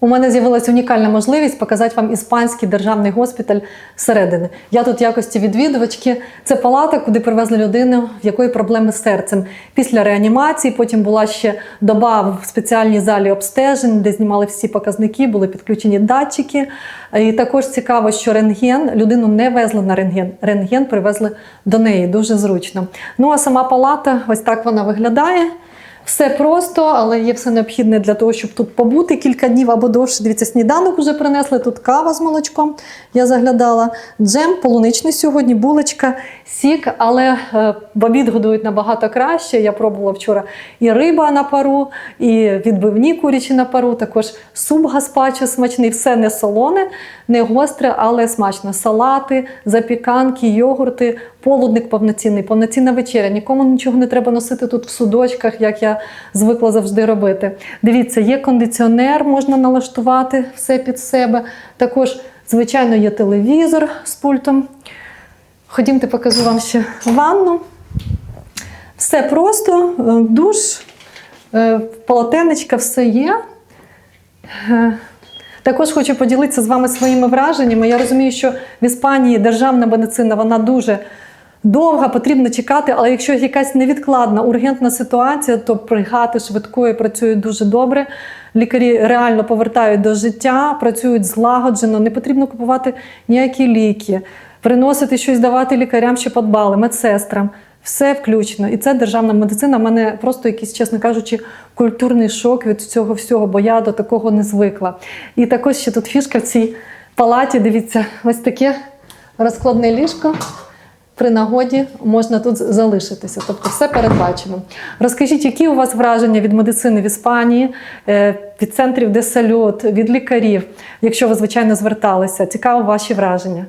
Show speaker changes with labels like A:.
A: У мене з'явилася унікальна можливість показати вам іспанський державний госпіталь зсередини. Я тут якості відвідувачки. Це палата, куди привезли людину, в якої проблеми з серцем. Після реанімації потім була ще доба в спеціальній залі обстежень, де знімали всі показники, були підключені датчики. І також цікаво, що рентген людину не везли на рентген. Рентген привезли до неї дуже зручно. Ну а сама палата, ось так вона виглядає. Все просто, але є все необхідне для того, щоб тут побути кілька днів або довше. Дивіться, сніданок вже принесли. Тут кава з молочком. Я заглядала. Джем полуничний сьогодні, булочка, сік, але е, в обід годують набагато краще. Я пробувала вчора і риба на пару, і відбивні курячі на пару. Також суп гаспачо смачний, все не солоне, не гостре, але смачно. Салати, запіканки, йогурти, полудник повноцінний, повноцінна вечеря. Нікому нічого не треба носити тут в судочках, як я звикла завжди робити. Дивіться, є кондиціонер, можна налаштувати все під себе. Також, звичайно, є телевізор з пультом. Ходімте, покажу вам ще ванну. Все просто, е, душ, е, полотенечка, все є. Е, Також хочу поділитися з вами своїми враженнями. Я розумію, що в Іспанії державна медицина вона дуже довга, потрібно чекати, але якщо якась невідкладна ургентна ситуація, то бригади швидкої працюють дуже добре. Лікарі реально повертають до життя, працюють злагоджено, не потрібно купувати ніякі ліки, приносити щось давати лікарям, що подбали, медсестрам. Все включено. І це державна медицина. У мене просто якийсь, чесно кажучи, культурний шок від цього всього, бо я до такого не звикла. І також ще тут фішка в цій палаті. Дивіться, ось таке розкладне ліжко. При нагоді можна тут залишитися, тобто все передбачено. Розкажіть, які у вас враження від медицини в Іспанії, е, від центрів де сальот, від лікарів, якщо ви звичайно зверталися? Цікаво ваші враження.